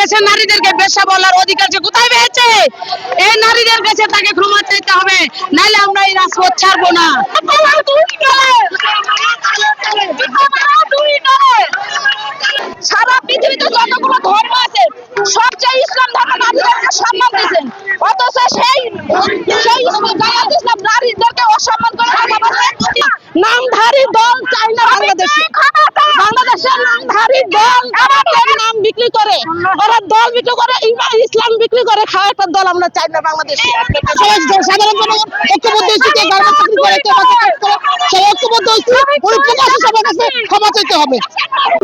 কাছে নারীদেরকে বেশ্যা বলার অধিকার যে কোথায় পেয়েছে এই নারীদের কাছে তাকে ক্ষমা চাইতে হবে নাহলে আমরা এই রাজপথ ছাড়বো না। সারা পৃথিবীতে যতগুলো ধর্ম আছে, সবচেয়ে ইসলাম ধর্ম নারীদেরকে সম্মান দিয়েছেন অথচ সেই সেই ইসলাম নারীদেরকে অসম্মান করে কথা নামধারী দল চাই না বাংলাদেশে। বাংলাদেশের নামধারী দল বিক্রি করে, ওরা দল বিক্রি করে ইসলাম বিক্রি করে খাওয়া একটা দল আমরা চাই না বাংলাদেশে।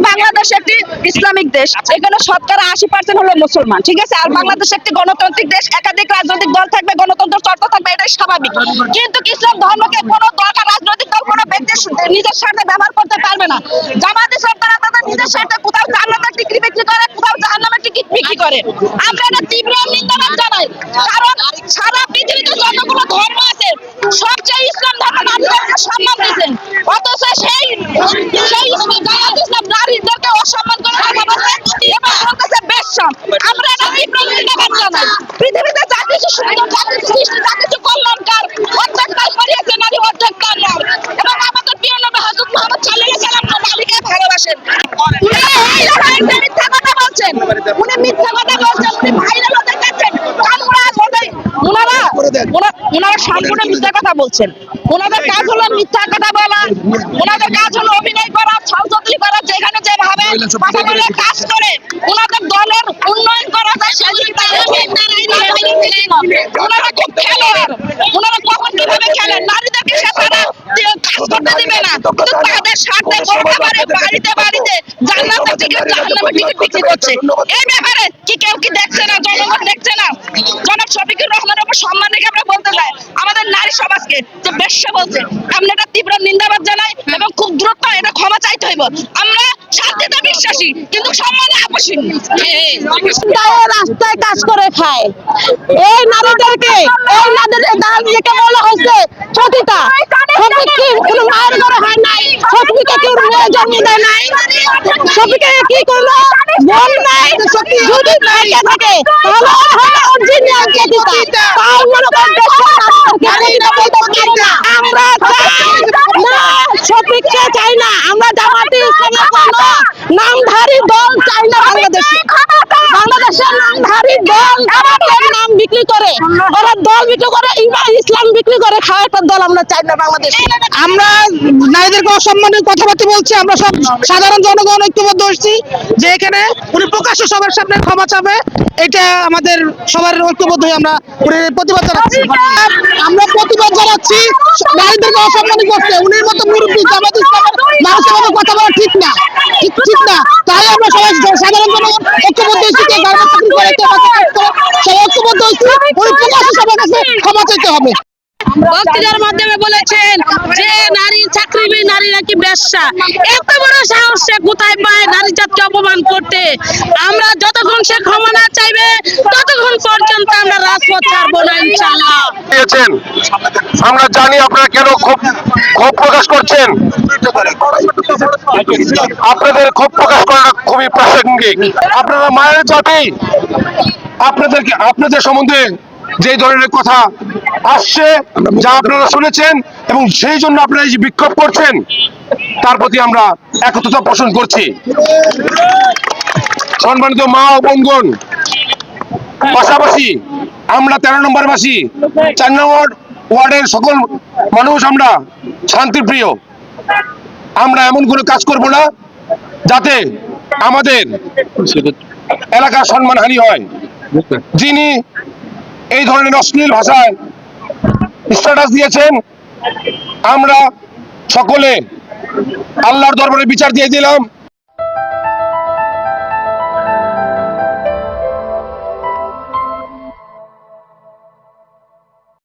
বাংলাদেশ একটি ইসলামিক দেশ, এখানে শতকরা আশি পার্সেন্ট হলো মুসলমান, ঠিক আছে? আর বাংলাদেশ একটি গণতান্ত্রিক দেশ, একাধিক রাজনৈতিক দল থাকবে গণতন্ত্র চর্চা থাকবে, এটাই স্বাভাবিক। কিন্তু ইসলাম ধর্মকে কোনো দল বা রাজনৈতিক দল কোনো ব্যক্তি নিজের স্বার্থে ব্যবহার করতে পারবে না। জামাত তারা তাদের নিজের স্বার্থে কোথাও জান্নাতের টিকিট বিক্রি করে কোথাও জাহান্নামের টিকিট বিক্রি করে আমরা এটা তীব্র নিন্দাবাদ জানাই। কারণ সারা পৃথিবীতে যতগুলো ধর্ম আছে, সবচেয়ে ইসলাম ধর্ম নারীদেরকে সম্মান দিয়েছেন। অথচ সেই সেই ইসলাম নারীদেরকে অসম্মান করে কথা বলছে আমরা এটা তীব্র নিন্দাবাদ জানাই। পৃথিবীতে যা কিছু সুন্দর মিথ্যা কথা বলছেন উনি ভাইরাল হতে যাচ্ছেন কারণ ওনারা ওনারা ওনারা সম্পূর্ণ মিথ্যা কথা বলছেন। ওনাদের কাজ হলো মিথ্যা কথা বলা ওনাদের কাজ হলো অভিনয় করা ছলচতুরি করা যেখানে যেভাবে কথা কাজ করে ওনাদের দলের উন্নয়ন করা যায় তারা ওনারা খুব খেলোয়াড় ওনারা কখন কীভাবে খেলেন? নারীদেরকে সে তারা কাজ করতে দিবে না কিন্তু তাদের স্বার্থে বলতে বাড়িতে বাড়িতে জান্নাতের টিকিট জাহান্নামের টিকিট বিক্রি করছে। এই ব্যাপারে কি কেউ কি দেখছে না? জনগণ দেখছে না? জনাব শফিকুর রহমানের উপর সম্মান রেখে আমরা বলতে চাই আমাদের নারী সমাজকে যে বেশ্য বলছে আমরা এটা তীব্র নিন্দাবাদ জানাই এবং খুব দ্রুত এটা ক্ষমা চাইতে হইব। আমরা শান্তিতে বিশ্বাসী কিন্তু সম্মানে আপসীন রাস্তায় কাজ করে খায়। এই নারীদেরকে এই নারীদেরকে বলা হয়েছে, সতীতা। কোনো। আমরা চাই না আমরা জামাতে নামধারী দল চাই না বাংলাদেশে বাংলাদেশের কথাবার্তা বলছি, আমরা সব সাধারণ ঐক্যবদ্ধ হচ্ছি যে এখানে সবার এটা আমাদের সবার আমরা আমরা করছে উনির মতো কথা ঠিক না। ঠিক না। তাই আমরা সবাই সাধারণ জনগণ ঐক্যবদ্ধ হচ্ছি কে গার্মেন্টস চাকরি করে কে বাসা কাজ করে প্রকাশ্য কাছে ক্ষমা চাইতে হবে বক্তৃতার মাধ্যমে বলেছেন যে নারী নারী নাকি বেশ্যা এত বড় সাহস সে কোথায় পায় নারী জাতকে অপমান করতে? আমরা যতক্ষণ সে ক্ষমা না চাইবে, ততক্ষণ পর্যন্ত আমরা রাজপথ ছাড়বো না আমরা জানি আপনারা কেন ক্ষোভ ক্ষোভ প্রকাশ করছেন। আপনাদের ক্ষোভ প্রকাশ করাটা খুবই প্রাসঙ্গিক। আপনারা মায়ের জাতি। আপনাদেরকে, আপনাদের সম্বন্ধে যে ধরনের কথা আসছে, যা আপনারা শুনেছেন এবং সেই জন্য আপনারা এই যে বিক্ষোভ করছেন, তার প্রতি আমরা একত্রতা পোষণ করছি। সম্মানিত মা ও বোনগণ, পাশাপাশি আমরা তেরো নম্বর বাসী চার নম্বর ওয়ার্ডের সকল মানুষ আমরা শান্তিপ্রিয়। আমরা এমন কোনো কাজ করব না যাতে আমাদের এলাকার সম্মানহানি হয়। যিনি এই ধরনের অশ্লীল ভাষায় স্ট্যাটাস দিয়েছেন আমরা সকলে আল্লাহর দরবারে বিচার দিয়ে দিলাম।